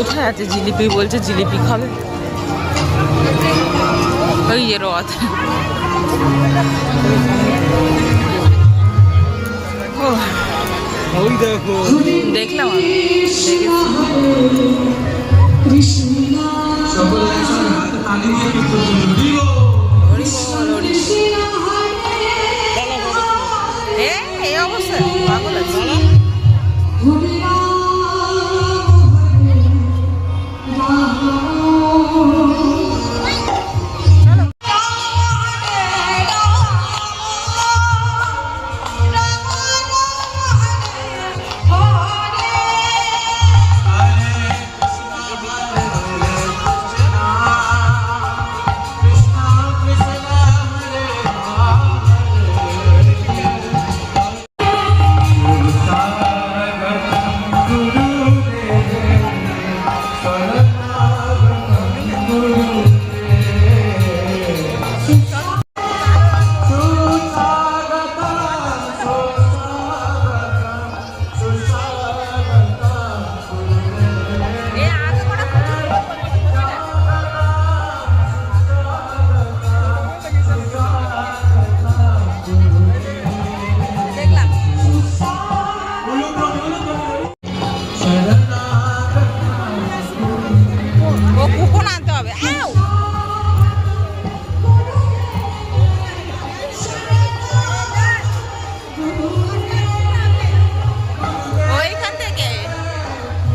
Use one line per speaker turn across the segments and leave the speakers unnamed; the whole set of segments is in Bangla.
কোথায় আছে জিলিপি? বলছে জিলিপি খাবে। ওই এ রথ। ও দেখলাম আমি।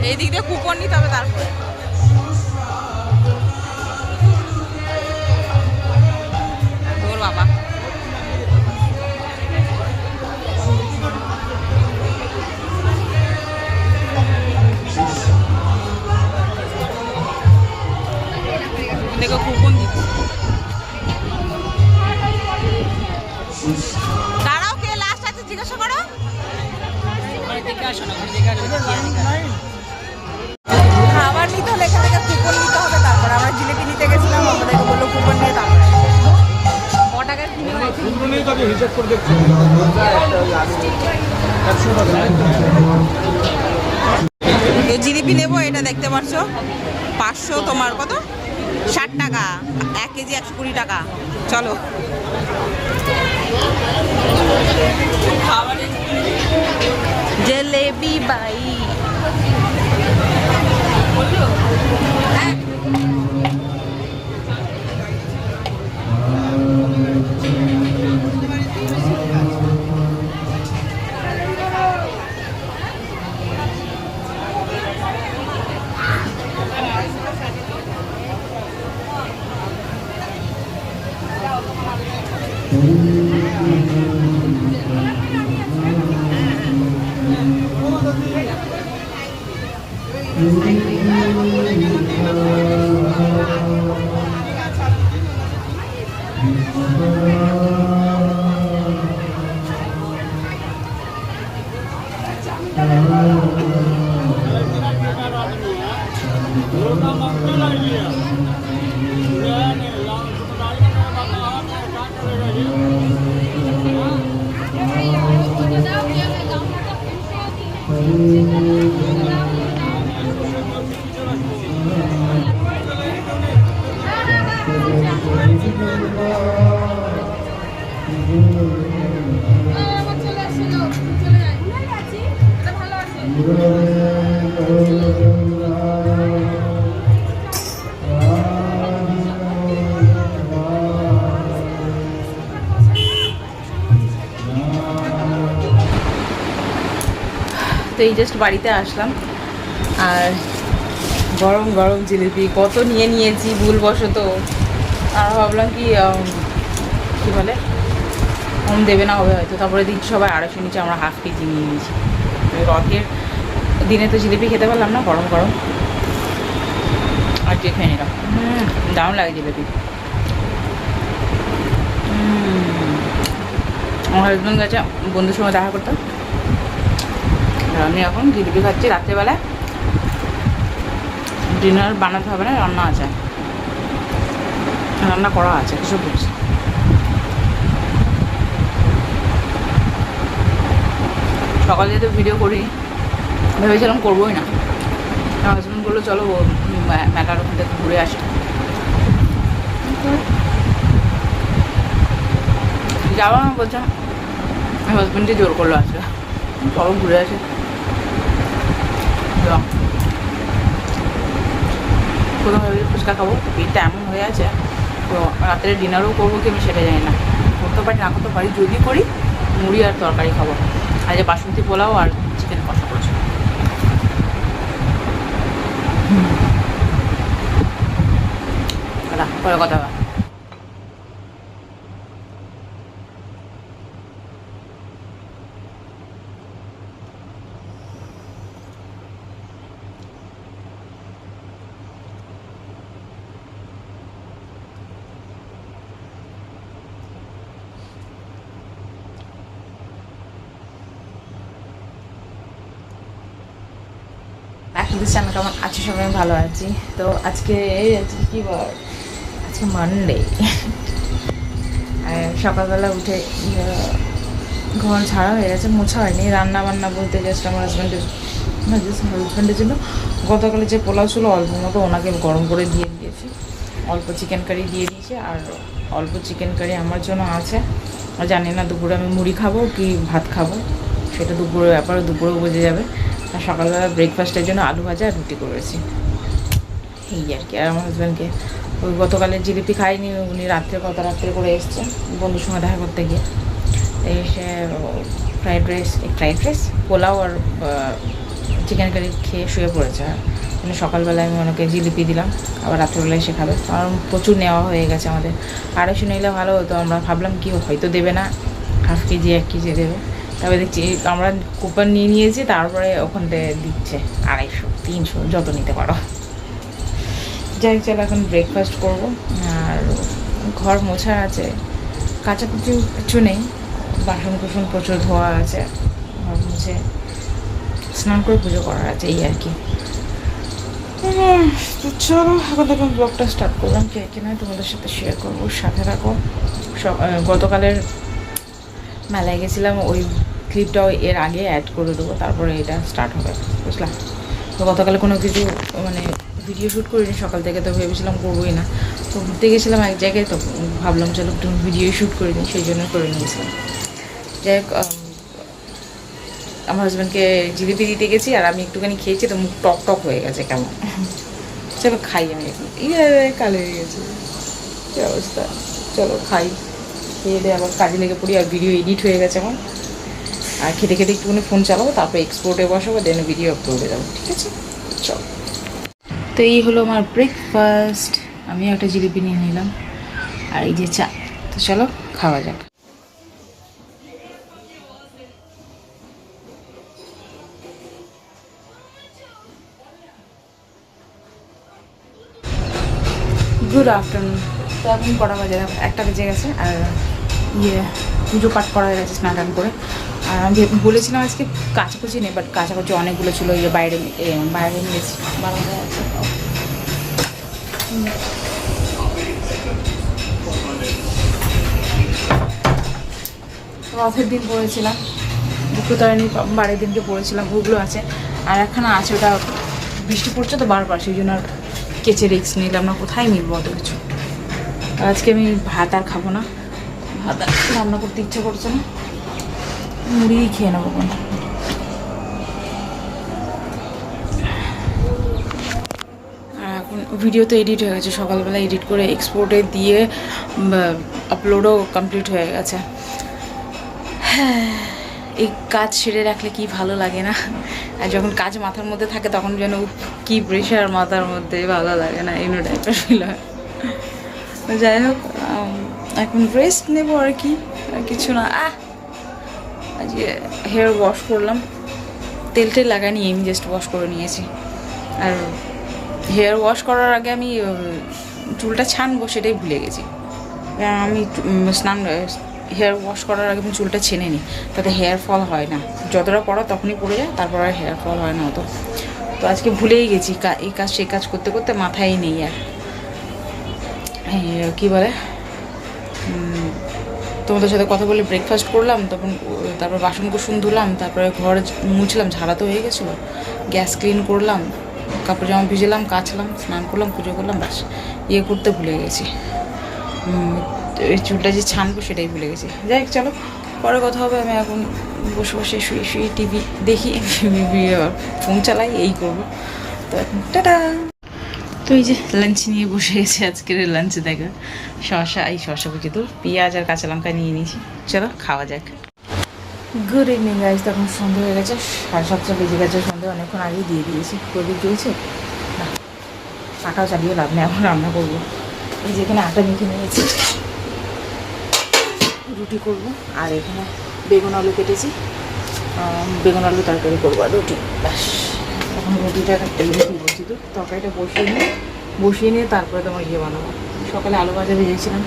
এই দিক দিয়ে কুপন নিতে হবে তারপরে।
হিসাব করে দেখছি।
জিলিপি নেব এটা দেখতে পাচ্ছ পাঁচশো তোমার কত? ষাট টাকা। এক কেজি একশো কুড়ি টাকা। চলো। জলেবি বাই। তো এই জাস্ট বাড়িতে আসলাম। আর গরম গরম জিলিপি, কত নিয়ে নিয়েছি ভুলবশত। আর ভাবলাম কি কি বলে? কম দেবে না হবে হয়তো। তারপরে দিচ্ছি সবাই আড়াইশো নিচে আমরা হাফ কেজি নিয়ে নিয়েছি। রথের দিনে তো জিলিপি খেতে পারলাম না গরম গরম। আর খেয়ে নিলাম। দারুণ লাগে জিলিপি। আমার হাজব্যান্ড গেছে বন্ধুর সঙ্গে দেখা করতে। আর আমি এখন জিলিপি খাচ্ছি রাত্রেবেলা ডিনার বানাতে হবে না রান্না আছে। রান্না করা আছে কিছু বুঝছি সকালে তো ভিডিও করি ভেবেছিলাম করবোই না। হাজব্যান্ড বলল, চলো ও মে- মেলার ওখান থেকে ঘুরে আসি। যাওয়া না বলছে, আমার হাজব্যান্ডই জোর করল আজকে। চলো ঘুরে আসি। প্রথমে ভেবেছি ফুচকা খাব। পেটটা এমন হয়ে আছে, তো রাত্রে ডিনারও করব কি আমি সেটা জানি না। করতে পারি, না করতে পারি, যদি করি, মুড়ি আর তরকারি খাব। আজ বাসন্তী পোলাও আর চিকেন কষা করছি দাদা পরে কথা হবে আপনাদের চ্যানেল কেমন? আছি সবাই ভালো আছি। তো আজকে কি বার আজকে মানডে সকালবেলা উঠে ঘর ঝাড়া হয়ে গেছে, মোছা হয়নি। রান্না বান্না বলতে জাস্ট আমার হাজব্যান্ডের হাজব্যান্ডের জন্য গতকালে যে পোলাও ছিল, অল্প মতো ওনাকে গরম করে দিয়ে দিয়েছি। অল্প চিকেন কারি দিয়ে দিয়েছি, আর অল্প চিকেন কারি আমার জন্য আছে। আর জানি না, দুপুরে আমি মুড়ি খাব কি ভাত খাব, সেটা দুপুরে ব্যাপারে, দুপুরেও বোঝা যাবে। আর সকালবেলা ব্রেকফাস্টের জন্য আলু ভাজা আর রুটি করেছি। এই আর কি, আর আমার হাজব্যান্ডকে ওই গতকালের জিলিপি খাইনি, উনি রাত্রে কত রাত্রে করে এসছে, বন্ধুর সঙ্গে দেখা করতে গিয়ে। এসে fried rice fried rice pulao আর চিকেন কারি খেয়ে শুয়ে পড়েছে। মানে সকালবেলায় আমি ওনাকে জিলিপি দিলাম, আবার রাত্রেবেলায় এসে খাবে। কারণ প্রচুর নেওয়া হয়ে গেছে আমাদের। আড়াইশো নিলে ভালো হতো, আমরা ভাবলাম কি, হয়তো দেবে না, হাফ কেজি, এক কেজি দেবে। তবে দেখছি, আমরা কুপন নিয়ে নিয়েছি, তারপরে ওখান থেকে দিচ্ছে আড়াইশো, তিনশো, যত নিতে পারো। যাই, চলো এখন ব্রেকফাস্ট করব। আর ঘর মোছা আছে। কাচাকুচি কিছু নেই। বাসন কুসন প্রচুর ধোয়া আছে। ঘর মুছে স্নান করে পুজো করার আছে, এই আর কি। চলো, এখন থেকে ব্লগটা স্টার্ট করলাম। কে কে নয় তোমাদের সাথে শেয়ার করব, সাথে রাখো সব গতকালের মেলায় গেছিলাম, ওই ক্লিপটাও এর আগে অ্যাড করে দেবো, তারপরে এটা স্টার্ট হবে বুঝলাম তো গতকালে কোনো কিছু মানে ভিডিও শ্যুট করিনি, সকাল থেকে তো ভেবেছিলাম করবোই না। তো ঘুরতে গেছিলাম এক জায়গায়, তো ভাবলাম চলো একটু ভিডিও শ্যুট করে নিই, সেই জন্য করে নিয়েছিলাম। যাই হোক আমার হাজব্যান্ডকে জিলিপি দিতে গেছি, আর আমি একটুখানি খেয়েছি, তো মুখ টক টক হয়ে গেছে কেমন। চলো খাই আমি এখন। ইয়ে কালো হয়ে গেছে। কী অবস্থা? চলো খাই। খেয়ে দিয়ে আবার কাজে লেগে পড়ি, আর ভিডিও এডিট হয়ে গেছে এখন আর খেতে খেতে একটুখানি ফোন চালাবো, তারপরে এক্সপোর্টে বসাবো দেন ভিডিও আপলোডে যাব, ঠিক আছে? চল। তো এই হলো আমার ব্রেকফাস্ট আমি একটা জিলিপি নিয়ে নিলাম, আর এই যে চা। তো চলো, খাওয়া যাক। গুড আফটারনুন তো এখন কটা বাজে? একটা বেজে গেছে, আর ইয়ে পুজো পাঠ করা হয়ে গেছে স্নান করে। আর আমি বলেছিলাম আজকে, কাচাকুচি নেই বাট কাচাকুচি অনেকগুলো ছিল ইয়ে বাইরে বাইরে নিয়েছি। বারান্দায় রথের দিন পড়েছিলাম দুপুরতারিণী বারের দিনকে পড়েছিলাম, ওগুলো আছে। আর একখানা আছে, ওটা বৃষ্টি পড়ছে তো বারবার, সেই জন্য আর কেচে রিক্স নিলাম না, কোথায় মিলবো অত কিছু? আজকে আমি ভাত আর খাব না। ভাত রান্না করতে ইচ্ছে করছে না। মুড়িই খেয়ে নেব এখন ভিডিও তো এডিট হয়ে গেছে সকালবেলা এডিট করে এক্সপোর্টে দিয়ে আপলোডও কমপ্লিট হয়ে গেছে। হ্যাঁ, এই কাজ সেরে রাখলে কি ভালো লাগে না? আর যখন কাজ মাথার মধ্যে থাকে তখন যেন কি প্রেশার মাথার মধ্যে ভালো লাগে না এনো টাইপের ফিল হয়। যাই হোক এখন রেস্ট নেব আর কি আর কিছু না। আহ! আজকে হেয়ার ওয়াশ করলাম। তেল টেল লাগানি আমি জাস্ট ওয়াশ করে নিয়েছি। আর হেয়ার ওয়াশ করার আগে আমি চুলটা ছানবো সেটাই ভুলে গেছি। আমি স্নান হেয়ার ওয়াশ করার আগে আমি চুলটা ছেনে নিই তাতে হেয়ার ফল হয় না। যতটা পড়া তখনই পড়ে যায়, তারপর আর হেয়ার ফল হয় না অত। তো আজকে ভুলেই গেছি এই কাজ, সেই কাজ করতে করতে মাথায় নেই আর। কী বলে? তোমাদের সাথে কথা বলে ব্রেকফাস্ট করলাম, তখন তারপর বাসন কুসুন ধুলাম, তারপরে ঘর মুছলাম, ঝাড়া তো হয়ে গেছিল। গ্যাস ক্লিন করলাম, কাপড় জামা ভিজেলাম, কাচলাম, স্নান করলাম, পুজো করলাম, ব্যাস ইয়ে করতে ভুলে গেছি। এই চুলটা যে ছানবো সেটাই ভুলে গেছি। যাই হোক, চলো, পরে কথা হবে, আমি এখন বসে বসে শুয়ে শুয়ে টিভি দেখি, ফোন চালাই, এই করব। তো এখন টাটা! তো এই যে লাঞ্চ নিয়ে বসে গেছে আজকের লাঞ্চ দেখা শশা এই শশা বুঝি তো পেঁয়াজ আর কাঁচা লঙ্কা নিয়ে নিয়েছি। চলো, খাওয়া যাক। গুড ইভিনিং গাইজ তখন সন্ধে হয়ে গেছে, সাড়ে সাতটা বেজে গেছে, সন্ধে অনেকক্ষণ আগেই দিয়ে দিয়েছি। প্রদীপ জ্বলছে না চালিয়ে লাভ নেই, এখন রান্না করব। এই যে এখানে আটা মেখে নিয়েছি, রুটি করব, আর এখানে বেগুন আলু কেটেছি। বেগুন আলু তরকারি করব আর রুটি, ব্যাস। এখন রুটিটা এই রুটি বলছি তো, তরকারিটা বসিয়ে নিয়ে বসিয়ে নিয়ে তারপরে তোমার ইয়ে বানাবো। সকালে আলু ভাজা ভেজেছিলাম।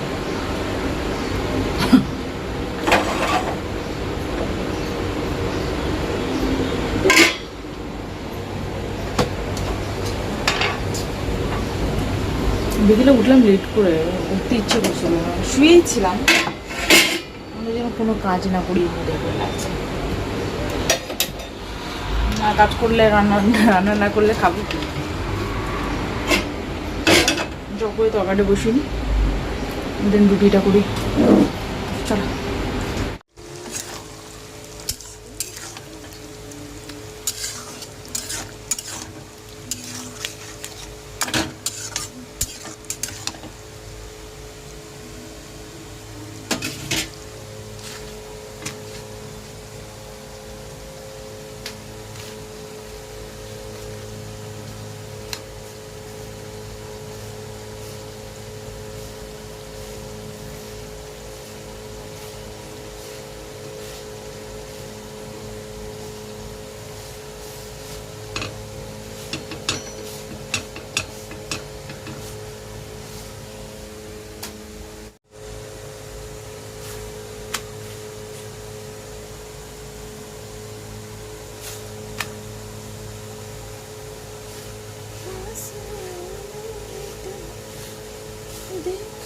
বিকেলে উঠলাম লেট করে, উঠতে ইচ্ছে করছিল না। শুয়েই ছিলাম। যেন কোনো কাজ না করি লাগছে না কাজ করলে, রান্না রান্না না করলে খাব কি? জব করে তরকারিটা বসিয়ে নি। দেন রুটিটা করি। চলো।
Hindi.